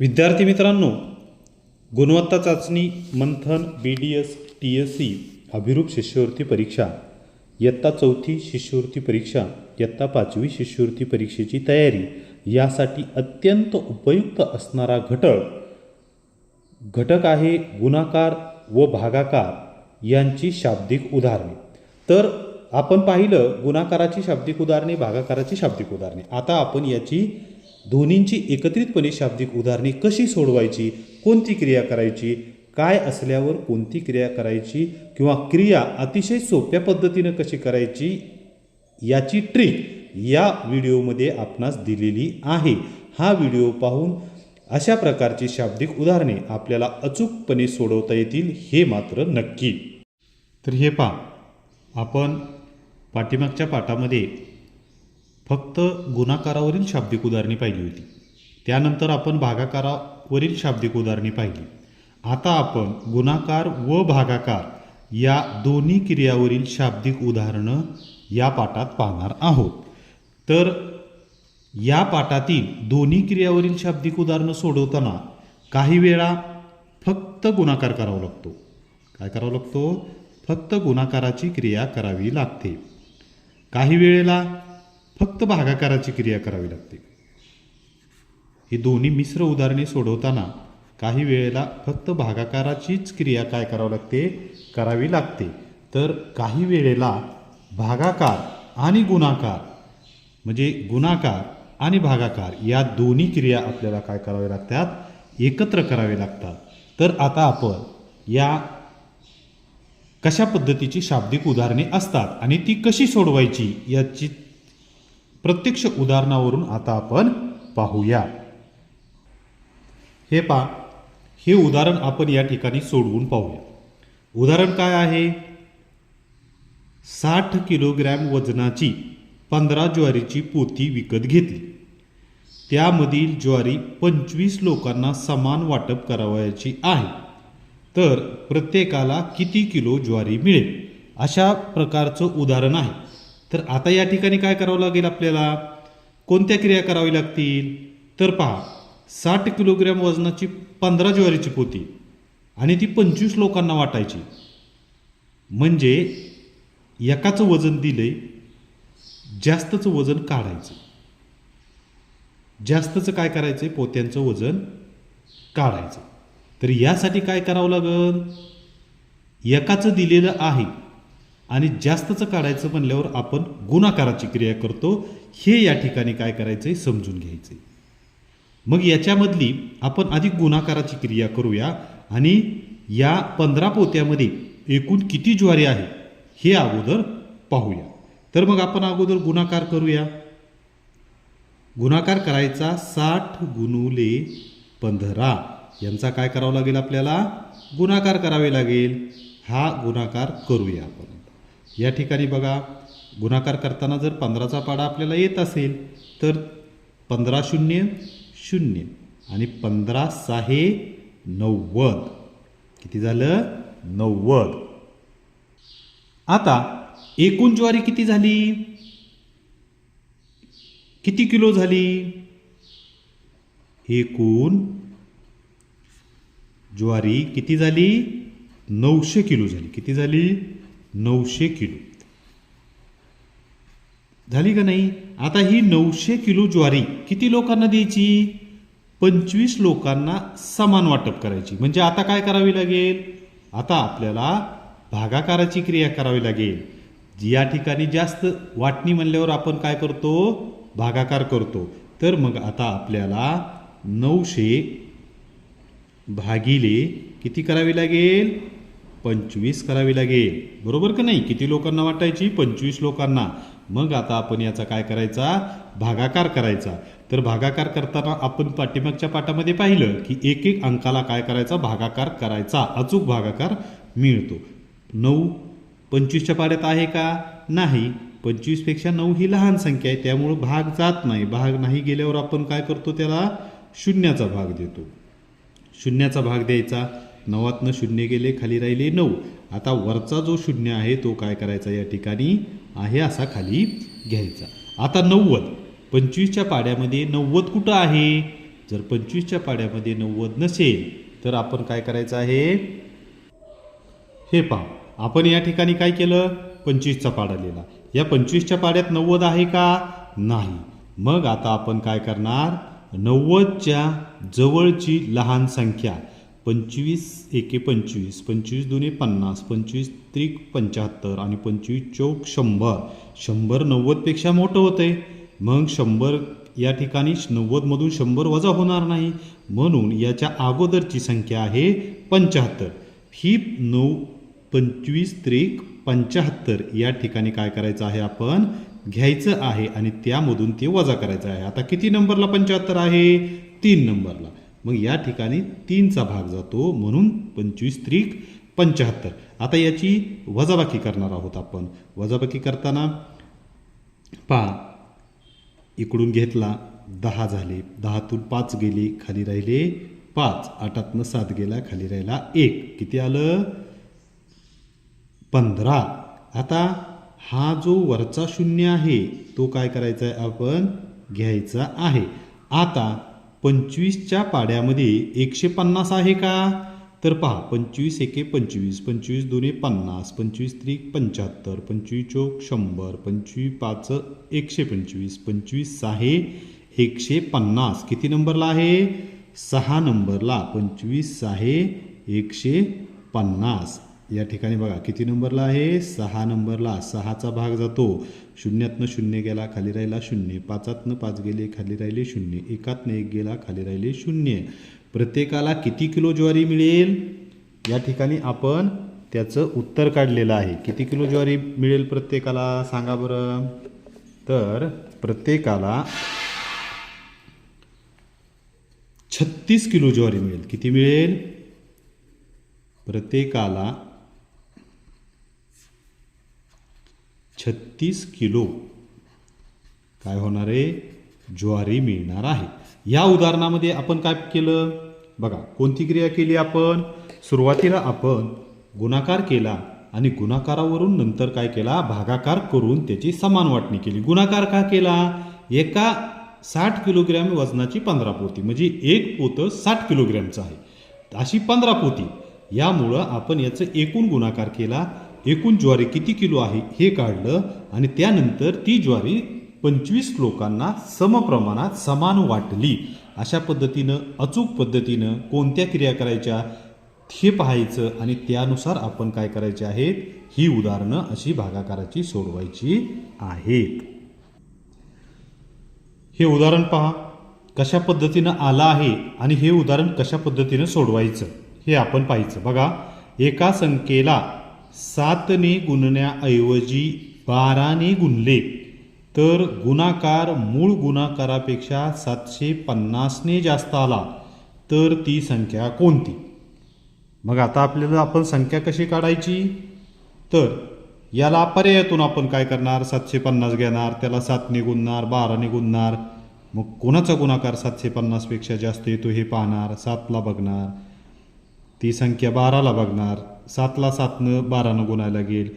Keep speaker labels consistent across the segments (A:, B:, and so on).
A: विद्यार्थी मित्रांनो गुणवत्ता चाचणी Manthan B D S T S C Abhiroop शिष्यवृत्ती परीक्षा इयत्ता चौथी शिष्यवृत्ती परीक्षा इयत्ता पाचवी शिष्यवृत्ती परीक्षेची तयारी यासाठी अत्यंत उपयुक्त असणारा घटक घटक आहे गुणाकार व भागाकार यांची शाब्दिक उदाहरणे. तर आपण पाहिलं गुणाकाराची शाब्दिक उदाहरणे भागाकाराची शाब्दिक उदाहरणे. आता आपण याची दोन्हींची एकत्रितपणे शाब्दिक उदाहरणे कशी सोडवायची कोणती क्रिया करायची काय असल्यावर कोणती क्रिया करायची किंवा क्रिया अतिशय सोप्या पद्धतीनं कशी करायची याची ट्रिक या व्हिडिओमध्ये आपणास दिलेली आहे. हा व्हिडिओ पाहून अशा प्रकारची शाब्दिक उदाहरणे आपल्याला अचूकपणे सोडवता येतील हे मात्र नक्की. तर हे पहा आपण पाठीमागच्या पाठामध्ये फक्त गुणाकारावरील शाब्दिक उदाहरणे पाहिली होती. त्यानंतर आपण भागाकारावरील शाब्दिक उदाहरणे पाहिली. आता आपण गुणाकार व भागाकार या दोन्ही क्रियावरील शाब्दिक उदाहरणं या पाठात पाहणार आहोत. तर या पाठातील दोन्ही क्रियावरील शाब्दिक उदाहरणं सोडवताना काही वेळा फक्त गुणाकार करावा लागतो. काय करावा लागतो? फक्त गुणाकाराची क्रिया करावी लागते. काही वेळेला फक्त भागाकाराची क्रिया करावी लागते. ही दोन्ही मिश्र उदाहरणे सोडवताना काही वेळेला फक्त भागाकाराचीच क्रिया काय करावी लागते? करावी लागते. तर काही वेळेला भागाकार आणि गुणाकार म्हणजे गुणाकार आणि भागाकार या दोन्ही क्रिया आपल्याला काय कराव्या लागतात? एकत्र करावे लागतात. तर आता आपण या कशा पद्धतीची शाब्दिक उदाहरणे असतात आणि ती कशी सोडवायची याची प्रत्यक्ष उदाहरणावरून आता आपण पाहूया. हे पा हे उदाहरण आपण या ठिकाणी सोडवून पाहूया. उदाहरण काय आहे? साठ किलोग्रॅम वजनाची पंधरा ज्वारीची पोती विकत घेतली. त्यामधील ज्वारी पंचवीस लोकांना समान वाटप करावयाची आहे. तर प्रत्येकाला किती किलो ज्वारी मिळेल? अशा प्रकारचं उदाहरण आहे. तर आता या ठिकाणी काय करावं लागेल आपल्याला? कोणत्या क्रिया करावी लागतील? तर पहा साठ किलोग्रॅम वजनाची पंधरा ज्वारीची पोती आणि ती पंचवीस लोकांना वाटायची. म्हणजे एकाचं वजन दिले जास्तचं वजन काढायचं. जास्तचं काय करायचं पोत्यांचं वजन काढायचं. तर यासाठी काय करावं लागेल? एकाचं दिलेलं आहे आणि जास्तचं काढायचं म्हणल्यावर आपण गुणाकाराची क्रिया करतो. हे या ठिकाणी काय करायचं आहे समजून घ्यायचं आहे मग याच्यामधली आपण आधी गुणाकाराची क्रिया करूया आणि या पंधरा पोत्यामध्ये एकूण किती ज्वारी आहे हे अगोदर पाहूया. तर मग आपण अगोदर गुणाकार करूया. गुणाकार करायचा साठ गुणुले पंधरा. यांचा काय करावं लागेल आपल्याला? गुणाकार करावे लागेल. हा गुणाकार करूया आपण. या ठिकाणी बघा गुणाकार करताना जर पंधराचा पाडा आपल्याला येत असेल तर पंधरा शून्य शून्य आणि पंधरा सहा नव्वद. किती झालं? नव्वद. आता एकूण ज्वारी किती झाली? किती किलो झाली? एकूण ज्वारी किती झाली? नऊशे किलो झाली. किती झाली? नऊशे किलो. झाली का नाही? आता ही नऊशे किलो ज्वारी किती लोकांना द्यायची? पंचवीस लोकांना समान वाटप करायची. म्हणजे आता काय करावी लागेल? आता आपल्याला भागाकाराची क्रिया करावी लागेल. या ठिकाणी जास्त वाटणी म्हणल्यावर आपण काय करतो? भागाकार करतो. तर मग आता आपल्याला नऊशे भागिले किती करावी लागेल? पंचवीस करावी लागेल. बरोबर का नाही? किती लोकांना वाटायची? पंचवीस लोकांना. मग आता आपण याचा काय करायचा? भागाकार करायचा. तर भागाकार करताना आपण पाठीमागच्या पाठामध्ये पाहिलं की एक एक अंकाला काय करायचा? भागाकार करायचा. अचूक भागाकार मिळतो. नऊ पंचवीसच्या पाड्यात आहे का? नाही. पंचवीसपेक्षा नऊ ही लहान संख्या आहे. त्यामुळं भाग जात नाही. भाग नाही गेल्यावर आपण काय करतो त्याला? शून्याचा भाग देतो. शून्याचा भाग द्यायचा. नवातनं शून्य गेले खाली राहिले नऊ. आता वरचा जो शून्य आहे तो काय करायचा या ठिकाणी? आहे असा खाली घ्यायचा. आता नव्वद. पंचवीसच्या पाड्यामध्ये नव्वद कुठं आहे? जर पंचवीसच्या पाड्यामध्ये नव्वद नसेल तर आपण काय करायचं आहे? हे पहा. आपण या ठिकाणी काय केलं? पंचवीसचा पाडा लिहिला. या पंचवीसच्या पाड्यात नव्वद आहे का? नाही. मग आता आपण काय करणार? नव्वदच्या जवळची लहान संख्या. पंचवीस एके पंचवीस पंचवीस दोन्ही पन्नास पंचवीस त्रिक पंच्याहत्तर आणि पंचवीस चौक शंभर. शंभर नव्वदपेक्षा मोठं होतं आहे मग शंभर या ठिकाणी नव्वदमधून शंभर वजा होणार नाही. म्हणून याच्या अगोदरची संख्या आहे पंच्याहत्तर. ही नऊ पंचवीस त्रिक पंच्याहत्तर या ठिकाणी काय करायचं आहे आपण? घ्यायचं आहे आणि त्यामधून ते वजा करायचं आहे. आता किती नंबरला पंच्याहत्तर आहे? तीन नंबरला. मग या ठिकाणी तीनचा भाग जातो म्हणून पंचवीस त्रिक पंच्याहत्तर आता याची वजाबाकी करणार आहोत आपण. वजाबाकी करताना पहा इकडून घेतला दहा झाले. दहातून पाच गेले खाली राहिले पाच. आठातनं सात गेला खाली राहिला एक. किती आलं? पंधरा. आता हा जो वरचा शून्य आहे तो काय करायचा आहे आपण? घ्यायचा आहे. आता पंचवीसच्या पाड्यामध्ये एकशे पन्नास आहे का? तर पहा पंचवीस एके पंचवीस पंचवीस दोन्ही पन्नास पंचवीस त्रिक पंच्याहत्तर पंचवीस चौक शंभर पंचवीस पाच एकशे पंचवीस पंचवीस सहा एकशे पन्नास. किती नंबरला आहे? सहा नंबरला. पंचवीस सहा एकशे पन्नास. या ठिकाणी बघा किती नंबरला आहे? सहा नंबरला सहाचा भाग जातो. शून्यातनं शून्य गेला खाली राहिला शून्य. पाचातनं पाच गेले खाली राहिले शून्य. एकातनं एक गेला खाली राहिले शून्य. प्रत्येकाला किती किलो ज्वारी मिळेल? या ठिकाणी आपण त्याचं उत्तर काढलेलं आहे. किती किलो ज्वारी मिळेल प्रत्येकाला? सांगा बरं. तर प्रत्येकाला छत्तीस किलो ज्वारी मिळेल. किती मिळेल? प्रत्येकाला छत्तीस किलो. काय होणार आहे? ज्वारी मिळणार आहे. या उदाहरणामध्ये आपण काय केलं? बघा कोणती क्रिया केली आपण? सुरुवातीला आपण गुणाकार केला आणि गुणाकारावरून नंतर काय केला? भागाकार करून त्याची समान वाटणी केली. गुणाकार का केला? एका साठ किलोग्रॅम वजनाची पंधरा पोती. म्हणजे एक पोतं साठ किलोग्रॅमचं आहे. अशी पंधरा पोती. यामुळं आपण याचं एकूण गुणाकार केला. एकूण ज्वारी किती किलो आहे हे काढलं आणि त्यानंतर ती ज्वारी पंचवीस लोकांना समप्रमाणात समान वाटली. अशा पद्धतीनं अचूक पद्धतीनं कोणत्या क्रिया करायच्या हे पाहायचं आणि त्यानुसार आपण काय करायचे आहेत ही उदाहरणं अशी भागाकाराची सोडवायची आहेत. हे उदाहरण पहा कशा पद्धतीनं आलं आहे आणि हे उदाहरण कशा पद्धतीनं सोडवायचं हे आपण पाहायचं. बघा एका संख्येला सातने गुणण्याऐवजी बाराने गुणले तर गुणाकार मूळ गुणाकारापेक्षा सातशे पन्नासने जास्त आला तर ती संख्या कोणती? मग आता आपल्याला आपण संख्या कशी काढायची? तर याला पर्यायातून आपण काय करणार? सातशे पन्नास घेणार त्याला सातने गुणणार बाराने गुणणार. मग कोणाचा गुणाकार सातशे पन्नासपेक्षा जास्त येतो हे पाहणार सातला बघणार. ती संख्या बाराला बघणार. सातला सातनं बारानं गुणायला लागेल.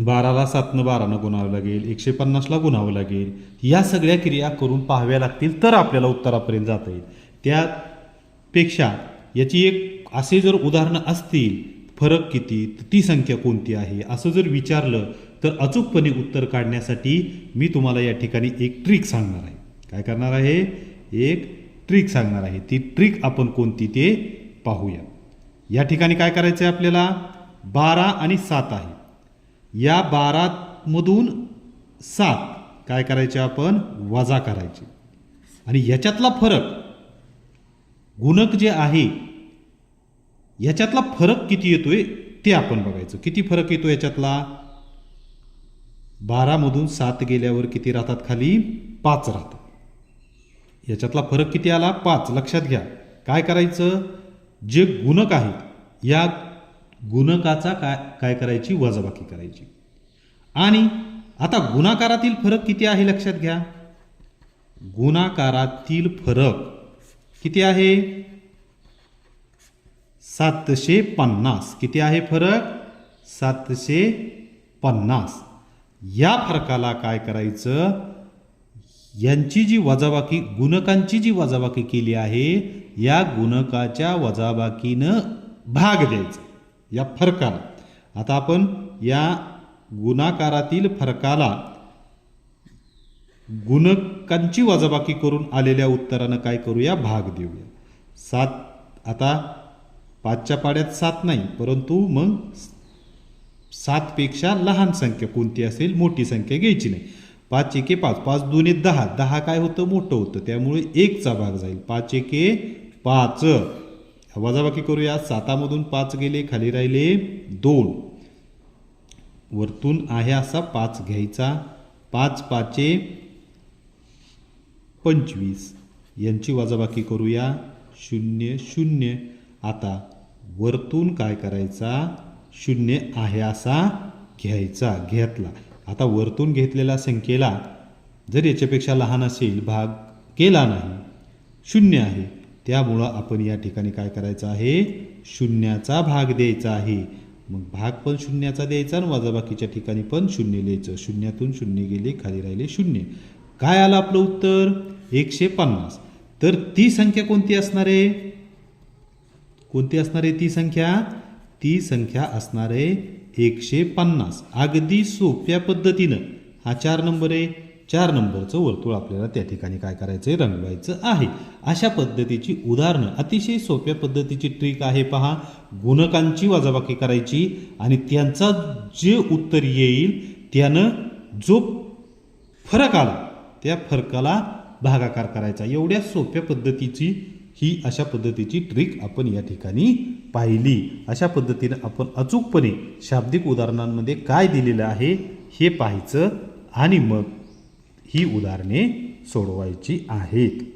A: बाराला सातनं बारानं गुणावं लागेल. एकशे पन्नासला गुणावं लागेल. या सगळ्या क्रिया करून पाहाव्या लागतील तर आपल्याला उत्तरापर्यंत जाता येईल. त्यापेक्षा याची एक असे जर उदाहरणं असतील फरक किती ती संख्या कोणती आहे? असं जर विचारलं तर अचूकपणे उत्तर काढण्यासाठी मी तुम्हाला या ठिकाणी एक ट्रिक सांगणार आहे. काय करणार आहे? एक ट्रिक सांगणार आहे. ती ट्रिक आपण कोणती ते पाहूया. या ठिकाणी काय करायचं आहे आपल्याला? बारा आणि सात आहे. या बारामधून सात काय करायचे आपण? वजा करायचे. आणि याच्यातला फरक गुणक जे आहे याच्यातला फरक किती येतोय ते आपण बघायचं. किती फरक येतो याच्यातला? बारामधून सात गेल्यावर किती राहतात खाली? पाच राहतात. याच्यातला फरक किती आला? पाच. लक्षात घ्या. काय करायचं? जे गुणक आहेत या गुणकाचा काय काय करायची? वजाबाकी करायची. आणि आता गुणाकारातील फरक किती आहे लक्षात घ्या. गुणाकारातील फरक किती आहे? सातशे पन्नास. किती आहे फरक? सातशे पन्नास. या फरकाला काय करायचं? यांची जी वजाबाकी गुणकांची जी वजाबाकी केली आहे या गुणकाच्या वजाबाकीनं भाग द्यायचा. या फरकाला. आता आपण या गुणाकारातील फरकाला गुणकांची वजाबाकी करून आलेल्या उत्तरानं काय करूया? भाग देऊया. सात आता पाचच्या पाड्यात सात नाही परंतु मग सातपेक्षा लहान संख्या कोणती असेल? मोठी संख्या घ्यायची नाही. पाच एके पाच. पाच दोन्ही दहा. दहा काय होतं? मोठं होतं. त्यामुळे एकचा भाग जाईल. पाच एके पाच. वजाबाकी करूया. सातामधून पाच गेले खाली राहिले दोन. वरतून आहे असा पाच घ्यायचा. पाच पाचे पंचवीस. यांची वजाबाकी करूया. शून्य शून्य. आता वरतून काय करायचा? शून्य आहे असा घ्यायचा घेतला. आता वरतून घेतलेल्या संख्येला जर याच्यापेक्षा लहान असेल भाग केला नाही शून्य आहे. त्यामुळं आपण या ठिकाणी काय करायचं आहे? शून्याचा भाग द्यायचा आहे. मग भाग पण शून्याचा द्यायचा आणि वजाबाकीच्या ठिकाणी पण शून्य लिहायचं. शून्यातून शून्य गेले खाली राहिले शून्य. काय आलं आपलं उत्तर? एकशे पन्नास. तर ती संख्या कोणती असणार आहे? कोणती असणार आहे ती संख्या? ती संख्या असणार आहे एकशे पन्नास. अगदी सोप्या पद्धतीनं. हा चार नंबर आहे. चार नंबरचं वर्तुळ आपल्याला त्या ठिकाणी काय करायचं आहे रंगवायचं आहे. अशा पद्धतीची उदाहरणं. अतिशय सोप्या पद्धतीची ट्रिक आहे पहा. गुणकांची वजाबाकी करायची आणि त्यांचा जे उत्तर येईल त्यानं जो फरक आला त्या फरकाला भागाकार करायचा. एवढ्या सोप्या पद्धतीची ही अशा पद्धतीची ट्रिक आपण या ठिकाणी पाहिली. अशा पद्धतीनं आपण अचूकपणे शाब्दिक उदाहरणांमध्ये काय दिलेलं आहे हे पाहायचं आणि मग ही उदाहरणे सोडवायची आहेत.